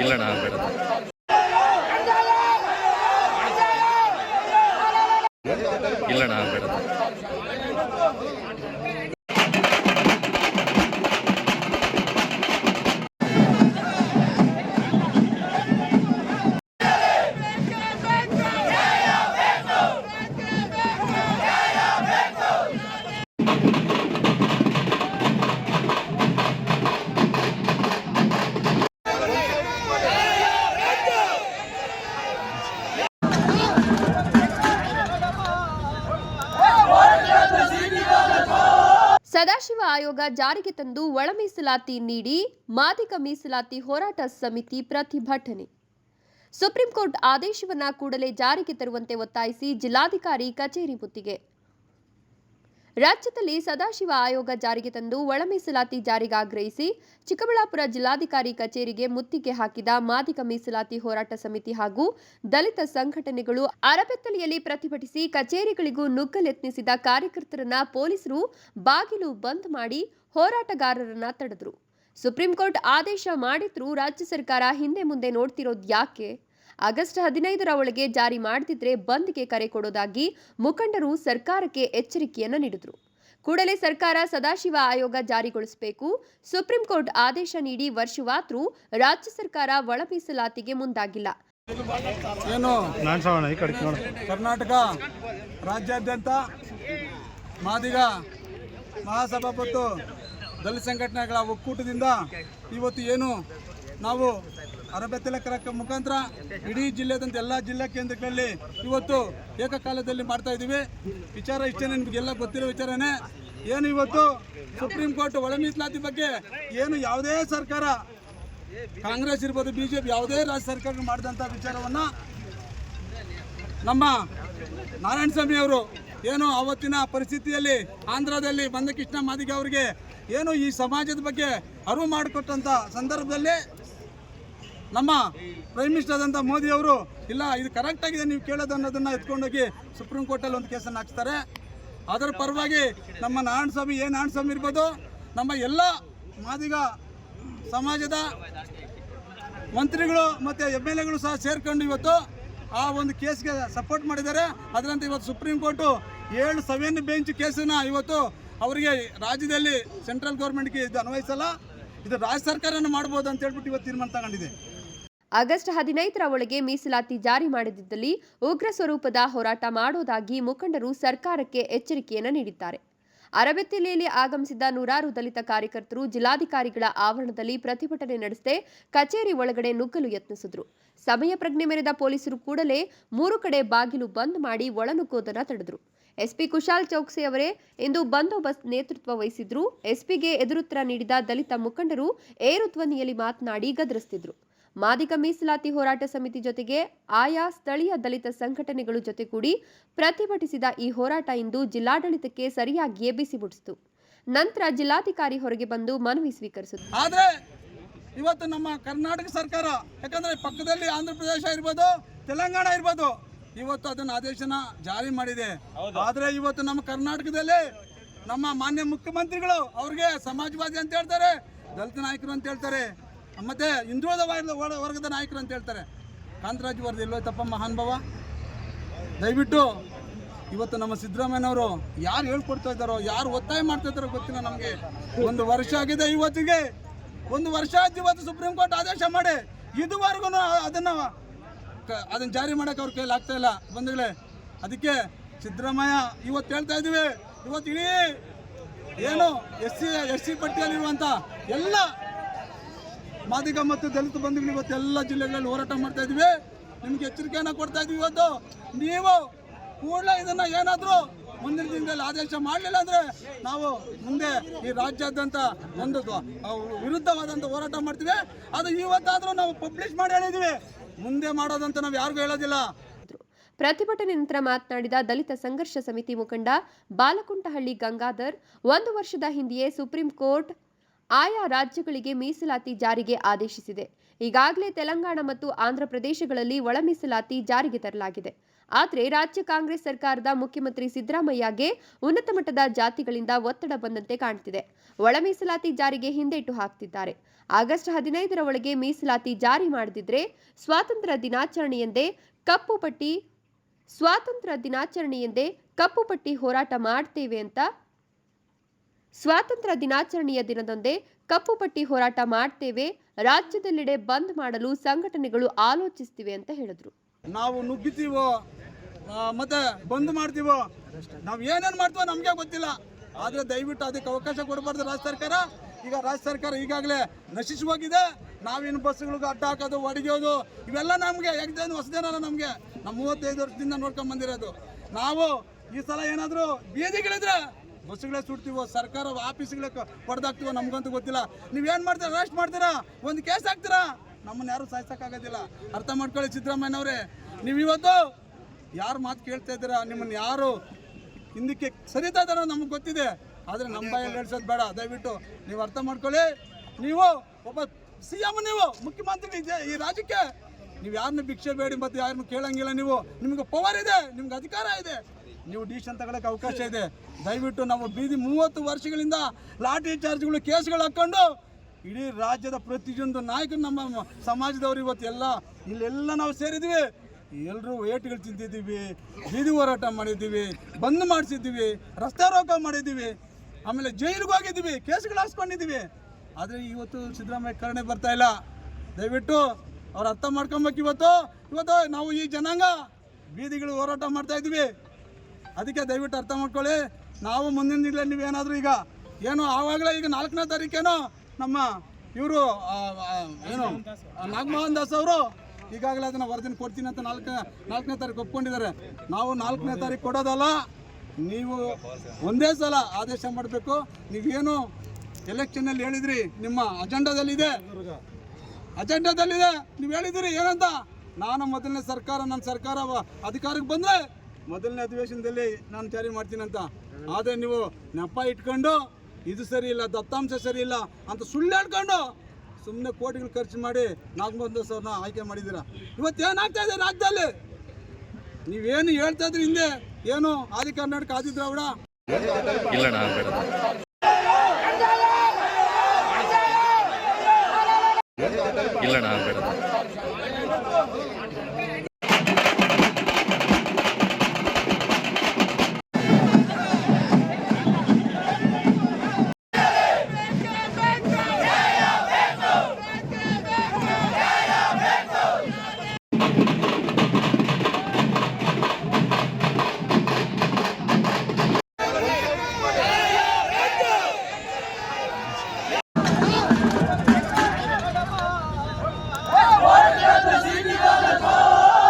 ಇಲ್ಲಣ್ಣ ಆಯೋಗ ಜಾರಿಗೆ ತಂದು ಒಳ ಮೀಸಲಾತಿ ನೀಡಿ, ಮಾದಿಗ ಮೀಸಲಾತಿ ಹೋರಾಟ ಸಮಿತಿ ಪ್ರತಿಭಟನೆ. ಸುಪ್ರೀಂ ಕೋರ್ಟ್ ಆದೇಶವನ್ನ ಕೂಡಲೇ ಜಾರಿಗೆ ತರುವಂತೆ ಒತ್ತಾಯಿಸಿ ಜಿಲ್ಲಾಧಿಕಾರಿ ಕಚೇರಿ ಮುತ್ತಿಗೆ. ರಾಜ್ಯದಲ್ಲಿ ಸದಾಶಿವ ಆಯೋಗ ಜಾರಿಗೆ ತಂದು ಒಳ ಮೀಸಲಾತಿ ಜಾರಿಗೆ ಆಗ್ರಹಿಸಿ ಚಿಕ್ಕಬಳ್ಳಾಪುರ ಜಿಲ್ಲಾಧಿಕಾರಿ ಕಚೇರಿಗೆ ಮುತ್ತಿಗೆ ಹಾಕಿದ ಮಾದಿಗ ಮೀಸಲಾತಿ ಹೋರಾಟ ಸಮಿತಿ ಹಾಗೂ ದಲಿತ ಸಂಘಟನೆಗಳು ಅರಬೆತ್ತಲೆಯಲ್ಲಿ ಪ್ರತಿಭಟಿಸಿ ಕಚೇರಿಗಳಿಗೂ ನುಗ್ಗಲೆತ್ನಿಸಿದ ಕಾರ್ಯಕರ್ತರನ್ನ ಪೊಲೀಸರು ಬಾಗಿಲು ಬಂದ್ ಮಾಡಿ ಹೋರಾಟಗಾರರನ್ನ ತಡೆದ್ರು. ಸುಪ್ರೀಂ ಕೋರ್ಟ್ ಆದೇಶ ಮಾಡಿದ್ರೂ ರಾಜ್ಯ ಸರ್ಕಾರ ಹಿಂದೆ ಮುಂದೆ ನೋಡ್ತಿರೋದು ಯಾಕೆ? ಆಗಸ್ಟ್ ಹದಿನೈದರ ಒಳಗೆ ಜಾರಿ ಮಾಡದಿದ್ರೆ ಬಂದ್ಗೆ ಕರೆ ಕೊಡೋದಾಗಿ ಮುಖಂಡರು ಸರ್ಕಾರಕ್ಕೆ ಎಚ್ಚರಿಕೆಯನ್ನ ನೀಡಿದ್ರು. ಕೂಡಲೇ ಸರ್ಕಾರ ಸದಾಶಿವ ಆಯೋಗ ಜಾರಿಗೊಳಿಸಬೇಕು. ಸುಪ್ರೀಂ ಕೋರ್ಟ್ ಆದೇಶ ನೀಡಿ ವರ್ಷವಾದ್ರು ರಾಜ್ಯ ಸರ್ಕಾರ ಒಳ ಮೀಸಲಾತಿಗೆ ಮುಂದಾಗಿಲ್ಲ. ಏನು? ನಾನು ಸಾವಣ ಈ ಕಡೆ ನೋಡು ಕರ್ನಾಟಕ ರಾಜ್ಯಾದ್ಯಂತ ಮಾದಿಗ ಮಹಾಸಭಾಪತ್ತು ದಲಿತ ಸಂಘಟನೆಗಳ ಒಕ್ಕೂಟದಿಂದ ಇವತ್ತು ಏನು? ನಾವು ಅರಬೆತ್ತಲೆ ಕರಕ ಮುಖಾಂತರ ಇಡೀ ಜಿಲ್ಲೆದಂತ ಎಲ್ಲ ಜಿಲ್ಲಾ ಕೇಂದ್ರಗಳಲ್ಲಿ ಇವತ್ತು ಏಕಕಾಲದಲ್ಲಿ ಮಾಡ್ತಾ ಇದ್ದೀವಿ. ವಿಚಾರ ಇಷ್ಟೇ ನಿಮಗೆಲ್ಲ ಗೊತ್ತಿರೋ ವಿಚಾರನೇ. ಏನು ಇವತ್ತು ಸುಪ್ರೀಂ ಕೋರ್ಟ್ ಒಳ ಮೀಸಲಾತಿ ಬಗ್ಗೆ ಏನು ಯಾವುದೇ ಸರ್ಕಾರ, ಕಾಂಗ್ರೆಸ್ ಇರ್ಬೋದು, ಬಿಜೆಪಿ ಯಾವುದೇ ರಾಜ್ಯ ಸರ್ಕಾರ ಮಾಡಿದಂಥ ವಿಚಾರವನ್ನು ನಮ್ಮ ನಾರಾಯಣ ಸ್ವಾಮಿ ಅವರು ಏನು ಆವತ್ತಿನ ಪರಿಸ್ಥಿತಿಯಲ್ಲಿ ಆಂಧ್ರದಲ್ಲಿ ಬಂದಕೃಷ್ಣ ಮಾದಿಗ ಅವರಿಗೆ ಏನು ಈ ಸಮಾಜದ ಬಗ್ಗೆ ಅರಿವು ಮಾಡಿಕೊಟ್ಟಂಥ ಸಂದರ್ಭದಲ್ಲಿ ನಮ್ಮ ಪ್ರೈಮ್ ಮಿನಿಸ್ಟರ್ ಆದಂಥ ಮೋದಿ ಅವರು, ಇಲ್ಲ, ಇದು ಕರೆಕ್ಟ್ ಆಗಿದೆ, ನೀವು ಕೇಳೋದು ಅನ್ನೋದನ್ನ ಎತ್ಕೊಂಡೋಗಿ ಸುಪ್ರೀಂ ಕೋರ್ಟಲ್ಲಿ ಒಂದು ಕೇಸನ್ನು ಹಾಕ್ತಾರೆ ಅದರ ಪರವಾಗಿ ನಮ್ಮ ನಾರಾಯಣ ಸ್ವಾಮಿ ಏನು ನಾರಾಯಣ ಸ್ವಾಮಿ ಇರ್ಬೋದು, ನಮ್ಮ ಎಲ್ಲ ಮಾದಿಗ ಸಮಾಜದ ಮಂತ್ರಿಗಳು ಮತ್ತು ಎಂ ಎಲ್ ಎಗಳು ಸಹ ಸೇರ್ಕೊಂಡು ಇವತ್ತು ಆ ಒಂದು ಕೇಸ್ಗೆ ಸಪೋರ್ಟ್ ಮಾಡಿದ್ದಾರೆ. ಅದರಂತೆ ಇವತ್ತು ಸುಪ್ರೀಂ ಕೋರ್ಟು ಏಳು ಸೆವೆನ್ ಬೆಂಚ್ ಕೇಸನ್ನ ಇವತ್ತು ಅವರಿಗೆ ರಾಜ್ಯದಲ್ಲಿ ಸೆಂಟ್ರಲ್ ಗೌರ್ಮೆಂಟ್ಗೆ ಇದು ಅನ್ವಯಿಸಲ್ಲ. ಇದು ರಾಜ್ಯ ಸರ್ಕಾರನ ಮಾಡ್ಬೋದು ಅಂತ ಹೇಳ್ಬಿಟ್ಟು ಇವತ್ತು ತೀರ್ಮಾನ ತಗೊಂಡಿದೆ. ಆಗಸ್ಟ್ ಹದಿನೈದರ ಒಳಗೆ ಮೀಸಲಾತಿ ಜಾರಿ ಮಾಡದಿದ್ದಲ್ಲಿ ಉಗ್ರ ಸ್ವರೂಪದ ಹೋರಾಟ ಮಾಡೋದಾಗಿ ಮುಖಂಡರು ಸರ್ಕಾರಕ್ಕೆ ಎಚ್ಚರಿಕೆಯನ್ನು ನೀಡಿದ್ದಾರೆ. ಅರಬೆತ್ತಿಲೆಯಲ್ಲಿ ಆಗಮಿಸಿದ ನೂರಾರು ದಲಿತ ಕಾರ್ಯಕರ್ತರು ಜಿಲ್ಲಾಧಿಕಾರಿಗಳ ಆವರಣದಲ್ಲಿ ಪ್ರತಿಭಟನೆ ನಡೆಸದೆ ಕಚೇರಿ ಒಳಗಡೆ ನುಗ್ಗಲು ಯತ್ನಿಸಿದ್ರು. ಸಮಯ ಪ್ರಜ್ಞೆ ಮೆರೆದ ಪೊಲೀಸರು ಕೂಡಲೇ ಮೂರು ಕಡೆ ಬಾಗಿಲು ಬಂದ್ ಮಾಡಿ ಒಳನುಗ್ಗೋದನ್ನ ತಡೆದ್ರು. ಎಸ್ಪಿ ಕುಶಾಲ್ ಚೌಕ್ಸಿ ಅವರೇ ಇಂದು ಬಂದೋಬಸ್ತ್ ನೇತೃತ್ವ ವಹಿಸಿದ್ರು. ಎಸ್ಪಿಗೆ ಎದುರುತ್ತರ ನೀಡಿದ ದಲಿತ ಮುಖಂಡರು ಏರು ಮಾತನಾಡಿ ಗದರಿಸ್ತಿದ್ರು. ಮಾದಿಗ ಮೀಸಲಾತಿ ಹೋರಾಟ ಸಮಿತಿ ಜೊತೆಗೆ ಆಯಾ ಸ್ಥಳೀಯ ದಲಿತ ಸಂಘಟನೆಗಳು ಜೊತೆಗೂಡಿ ಪ್ರತಿಭಟಿಸಿದ ಈ ಹೋರಾಟ ಇಂದು ಜಿಲ್ಲಾಡಳಿತಕ್ಕೆ ಸರಿಯಾಗಿಯೇ ಬಿಸಿ ಬಿಡಿಸಿತು ನಂತರ ಜಿಲ್ಲಾಧಿಕಾರಿ ಹೊರಗೆ ಬಂದು ಮನವಿ ಸ್ವೀಕರಿಸಿತು ಆದರೆ ಇವತ್ತು ನಮ್ಮ ಕರ್ನಾಟಕ ಸರ್ಕಾರ ಯಾಕಂದ್ರೆ ಪಕ್ಕದಲ್ಲಿ ಆಂಧ್ರ ಪ್ರದೇಶ ಇರ್ಬೋದು ತೆಲಂಗಾಣ ಇರ್ಬೋದು ಇವತ್ತು ಅದನ್ನ ಆದೇಶನ ಜಾರಿ ಮಾಡಿದೆ. ಆದರೆ ಇವತ್ತು ನಮ್ಮ ಕರ್ನಾಟಕದಲ್ಲಿ ನಮ್ಮ ಮಾನ್ಯ ಮುಖ್ಯಮಂತ್ರಿಗಳು ಅವ್ರಿಗೆ ಸಮಾಜವಾದಿ ಅಂತ ಹೇಳ್ತಾರೆ ದಲಿತ ನಾಯಕರು ಅಂತ ಹೇಳ್ತಾರೆ. ಮತ್ತೆ ಹಿಂದುಳಿದ ವರ್ಗದ ವರ್ಗದ ನಾಯಕರು ಅಂತ ಹೇಳ್ತಾರೆ. ಕಾಂತರಾಜ್ ವರದಿ ಇಲ್ಲೋ ತಪ್ಪ ಮಹಾನುಭಾವ ದಯವಿಟ್ಟು ಇವತ್ತು ನಮ್ಮ ಸಿದ್ದರಾಮಯ್ಯನವರು ಯಾರು ಹೇಳ್ಕೊಡ್ತಾ ಇದ್ದಾರೋ, ಯಾರು ಒತ್ತಾಯ ಮಾಡ್ತಾ ಇದ್ದಾರೋ ಗೊತ್ತಿಲ್ಲ ನಮಗೆ. ಒಂದು ವರ್ಷ ಆಗಿದೆ ಇವತ್ತಿಗೆ. ಒಂದು ವರ್ಷ ಆಯ್ತು ಇವತ್ತು ಸುಪ್ರೀಂ ಕೋರ್ಟ್ ಆದೇಶ ಮಾಡಿ. ಇದುವರೆಗೂ ಅದನ್ನು ಅದನ್ನು ಜಾರಿ ಮಾಡೋಕೆ ಅವ್ರ ಕೈಲಿ ಆಗ್ತಾ ಇಲ್ಲ. ಬಂಧುಗಳೇ ಅದಕ್ಕೆ ಸಿದ್ದರಾಮಯ್ಯ ಇವತ್ತು ಹೇಳ್ತಾ ಇದ್ದೀವಿ. ಇವತ್ತು ಇಡೀ ಏನು ಎಸ್ ಸಿ ಎಸ್ ಸಿ ಪಟ್ಟಿಯಲ್ಲಿರುವಂಥ ಎಲ್ಲ ಮಾದಿಗ ಮತ್ತು ದಲಿತ ಬಂಧುಗಳು ಇವತ್ತು ಎಲ್ಲ ಜಿಲ್ಲೆಗಳಲ್ಲಿ ಹೋರಾಟ ಮಾಡ್ತಾ ಇದ್ವಿ. ನಿಮ್ಗೆ ಎಚ್ಚರಿಕೆಯನ್ನು ಕೊಡ್ತಾ ಇದ್ವಿ ಇವತ್ತು. ನೀವು ಕೂಡಲೇ ಇದನ್ನ ಏನಾದರೂ ಮುಂದಿನ ದಿನದಲ್ಲಿ ಆದೇಶ ಮಾಡಲಿಲ್ಲ ಅಂದ್ರೆ ನಾವು ಮುಂದೆ ಈ ರಾಜ್ಯಾದ್ಯಂತ ಒಂದು ವಿರುದ್ಧವಾದಂತ ಹೋರಾಟ ಮಾಡ್ತೀವಿ. ಅದು ಇವತ್ತಾದರೂ ನಾವು ಪಬ್ಲಿಷ್ ಮಾಡಿ ಹೇಳಿದ್ವಿ. ಮುಂದೆ ಮಾಡೋದಂತ ನಾವು ಯಾರಿಗೂ ಹೇಳೋದಿಲ್ಲ. ಪ್ರತಿಭಟನೆ ನಂತರ ಮಾತನಾಡಿದ ದಲಿತ ಸಂಘರ್ಷ ಸಮಿತಿ ಮುಖಂಡ ಬಾಲಕುಂಟಹಳ್ಳಿ ಗಂಗಾಧರ್, ಒಂದು ವರ್ಷದ ಹಿಂದೆಯೇ ಸುಪ್ರೀಂ ಕೋರ್ಟ್ ಆಯಾ ರಾಜ್ಯಗಳಿಗೆ ಮೀಸಲಾತಿ ಜಾರಿಗೆ ಆದೇಶಿಸಿದೆ. ಈಗಾಗಲೇ ತೆಲಂಗಾಣ ಮತ್ತು ಆಂಧ್ರ ಪ್ರದೇಶಗಳಲ್ಲಿ ಒಳ ಮೀಸಲಾತಿ ಜಾರಿಗೆ ತರಲಾಗಿದೆ. ಆದರೆ ರಾಜ್ಯ ಕಾಂಗ್ರೆಸ್ ಸರ್ಕಾರದ ಮುಖ್ಯಮಂತ್ರಿ ಸಿದ್ದರಾಮಯ್ಯಗೆ ಉನ್ನತ ಮಟ್ಟದ ಜಾತಿಗಳಿಂದ ಒತ್ತಡ ಬಂದಂತೆ ಕಾಣ್ತಿದೆ. ಒಳ ಮೀಸಲಾತಿ ಜಾರಿಗೆ ಹಿಂದೇಟು ಹಾಕ್ತಿದ್ದಾರೆ. ಆಗಸ್ಟ್ ಹದಿನೈದರ ಒಳಗೆ ಮೀಸಲಾತಿ ಜಾರಿ ಮಾಡದಿದ್ರೆ ಸ್ವಾತಂತ್ರ್ಯ ದಿನಾಚರಣೆಯೆಂದೇ ಕಪ್ಪು ಪಟ್ಟಿ ಸ್ವಾತಂತ್ರ್ಯ ದಿನಾಚರಣೆಯೆಂದೇ ಕಪ್ಪು ಪಟ್ಟಿ ಹೋರಾಟ ಮಾಡ್ತೇವೆ ಅಂತ ಸ್ವಾತಂತ್ರ್ಯ ದಿನಾಚರಣೆಯ ದಿನದಂದೇ ಕಪ್ಪು ಪಟ್ಟಿ ಹೋರಾಟ ಮಾಡ್ತೇವೆ, ರಾಜ್ಯದೆಲ್ಲೆಡೆ ಬಂದ್ ಮಾಡಲು ಸಂಘಟನೆಗಳು ಆಲೋಚಿಸ್ತಿವೆ ಅಂತ ಹೇಳಿದ್ರು. ನಾವು ನುಗ್ಗಿತೀವೋ ಮತ್ತೆ ಬಂದ್ ಮಾಡ್ತೀವೋ, ನಾವು ಏನೇನು ಮಾಡ್ತೀವೋ ನಮಗೆ ಗೊತ್ತಿಲ್ಲ. ಆದರೆ ದಯವಿಟ್ಟು ಅದಕ್ಕೆ ಅವಕಾಶ ಕೊಡಬಾರ್ದು ರಾಜ್ಯ ಸರ್ಕಾರ. ಈಗ ರಾಜ್ಯ ಸರ್ಕಾರ ಈಗಾಗಲೇ ನಶಿಸಿ ಹೋಗಿದೆ. ನಾವಿನ್ನು ಬಸ್ಗಳಿಗೆ ಅಡ್ಡ ಹಾಕೋದು ಒಡಗಿಯೋದು ಇವೆಲ್ಲ ನಮಗೆ ಯಾಕಂದ್ರೆ ಹೊಸದೇನಲ್ಲ ನಮಗೆ. ನಮ್ಮ ಮೂವತ್ತೈದು ವರ್ಷದಿಂದ ನೋಡ್ಕೊಂಡ್ ಬಂದಿರೋದು. ನಾವು ಈ ಸಲ ಏನಾದರೂ ಬೀದಿಗಳಿದ್ರೆ ಬಸ್ಸುಗಳೇ ಸುಡ್ತೀವೋ, ಸರ್ಕಾರ ಆಫೀಸ್ಗಳೇ ಹೊಡೆದಾಕ್ತೀವೋ ನಮ್ಗಂತೂ ಗೊತ್ತಿಲ್ಲ. ನೀವೇನು ಮಾಡ್ತೀರಾ ಅರೆಸ್ಟ್ ಮಾಡ್ತೀರಾ, ಒಂದು ಕೇಸ್ ಹಾಕ್ತೀರಾ? ನಮ್ಮನ್ನ ಯಾರು ಸಾಯಿಸೋಕ್ಕಾಗೋದಿಲ್ಲ. ಅರ್ಥ ಮಾಡ್ಕೊಳ್ಳಿ ಸಿದ್ದರಾಮಯ್ಯನವರೇ. ನೀವು ಇವತ್ತು ಯಾರು ಮಾತು ಕೇಳ್ತಾ ಇದ್ದೀರಾ, ನಿಮ್ಮನ್ನ ಯಾರು ಹಿಂದಕ್ಕೆ ಸರಿತಾ ಇದ್ದಾರೋ ನಮಗೆ ಗೊತ್ತಿದೆ. ಆದರೆ ನಮ್ಮ ಬಾಯಲ್ಲಿ ಹೇಳ್ಸೋದು ಬೇಡ, ದಯವಿಟ್ಟು ನೀವು ಅರ್ಥ ಮಾಡ್ಕೊಳ್ಳಿ. ನೀವು ಒಬ್ಬ ಸಿ ಎಂ ನೀವು, ಮುಖ್ಯಮಂತ್ರಿ ಈ ರಾಜ್ಯಕ್ಕೆ. ನೀವು ಯಾರನ್ನ ಭಿಕ್ಷೆ ಬೇಡಿ ಮತ್ತು ಯಾರನ್ನು ಕೇಳಂಗಿಲ್ಲ ನೀವು. ನಿಮಗೆ ಪವರ್ ಇದೆ, ನಿಮ್ಗೆ ಅಧಿಕಾರ ಇದೆ. ನೀವು ಡಿಸಿಷನ್ ತಗೊಳಕ್ಕೆ ಅವಕಾಶ ಇದೆ. ದಯವಿಟ್ಟು ನಾವು ಬೀದಿ ಮೂವತ್ತು ವರ್ಷಗಳಿಂದ ಲಾಠಿ ಚಾರ್ಜ್ಗಳು ಕೇಸ್ಗಳು ಹಾಕ್ಕೊಂಡು ಇಡೀ ರಾಜ್ಯದ ಪ್ರತಿಯೊಂದು ನಾಯಕರು ನಮ್ಮ ಸಮಾಜದವರು ಇವತ್ತು ಎಲ್ಲ ಇಲ್ಲೆಲ್ಲ ನಾವು ಸೇರಿದ್ವಿ ಎಲ್ಲರೂ ವೇಟ್ಗಳು ತಿಂತಿದ್ದೀವಿ ಬೀದಿ ಹೋರಾಟ ಮಾಡಿದ್ದೀವಿ, ಬಂದ್ ಮಾಡಿಸಿದ್ದೀವಿ, ರಸ್ತೆ ರೋಕ ಮಾಡಿದ್ದೀವಿ, ಆಮೇಲೆ ಜೈಲಿಗೆ ಹೋಗಿದ್ದೀವಿ, ಕೇಸ್ಗಳು ಹಾಸ್ಕೊಂಡಿದ್ದೀವಿ. ಆದರೆ ಇವತ್ತು ಸಿದ್ದರಾಮಯ್ಯ ಕರುಣೆ ಬರ್ತಾ ಇಲ್ಲ. ದಯವಿಟ್ಟು ಅವ್ರು ಅರ್ಥ ಮಾಡ್ಕೊಬೇಕು ಇವತ್ತು. ಇವತ್ತು ನಾವು ಈ ಜನಾಂಗ ಬೀದಿಗಳು ಹೋರಾಟ ಮಾಡ್ತಾ ಇದ್ದೀವಿ. ಅದಕ್ಕೆ ದಯವಿಟ್ಟು ಅರ್ಥ ಮಾಡ್ಕೊಳ್ಳಿ. ನಾವು ಮುಂದಿನ ದಿನ ನೀವೇನಾದರೂ ಈಗ ಏನು ಆವಾಗಲೇ ಈಗ ನಾಲ್ಕನೇ ತಾರೀಕೇನೋ ನಮ್ಮ ಇವರು ಏನು ನಾಗಮೋಹನ್ ದಾಸ್ ಅವರು ಈಗಾಗಲೇ ಅದನ್ನು ವರದಿನ ಕೊಡ್ತೀನಿ ಅಂತ ನಾಲ್ಕು, ನಾಲ್ಕನೇ ತಾರೀಕು ಒಪ್ಕೊಂಡಿದ್ದಾರೆ. ನಾವು ನಾಲ್ಕನೇ ತಾರೀಕು ಕೊಡೋದಲ್ಲ, ನೀವು ಒಂದೇ ಸಲ ಆದೇಶ ಮಾಡಬೇಕು. ನೀವೇನು ಎಲೆಕ್ಷನಲ್ಲಿ ಹೇಳಿದ್ರಿ, ನಿಮ್ಮ ಅಜೆಂಡಾದಲ್ಲಿದೆ. ಅಜೆಂಡಾದಲ್ಲಿದೆ, ನೀವು ಹೇಳಿದಿರಿ ಏನಂತ? ನಾನು ಮೊದಲನೇ ಸರ್ಕಾರ, ನನ್ನ ಸರ್ಕಾರ ಅಧಿಕಾರಕ್ಕೆ ಬಂದರೆ ಮೊದಲನೇ ಅಧಿವೇಶನದಲ್ಲಿ ನಾನು ಜಾರಿ ಮಾಡ್ತೀನಂತ. ಆದರೆ ನೀವು ನೆಪ ಇಟ್ಕೊಂಡು, ಇದು ಸರಿ ಇಲ್ಲ, ದತ್ತಾಂಶ ಸರಿ ಇಲ್ಲ ಅಂತ ಸುಳ್ಳು ಹೇಳ್ಕೊಂಡು ಸುಮ್ಮನೆ ಕೋಟಿಗಳು ಖರ್ಚು ಮಾಡಿ ನಾಗಮೋಹನ್ ದಾಸ್ ಅವ್ರನ್ನ ಆಯ್ಕೆ ಮಾಡಿದ್ದೀರಾ? ಇವತ್ತು ಏನಾಗ್ತಾ ಇದೆ ರಾಜ್ಯದಲ್ಲಿ? ನೀವೇನು ಹೇಳ್ತಾ ಇದ್ರಿ ಹಿಂದೆ? ಏನು ಆದಿ ಕರ್ನಾಟಕ ಆದಿ ದ್ರಾವಿಡ? ಇಲ್ಲಣ್ಣ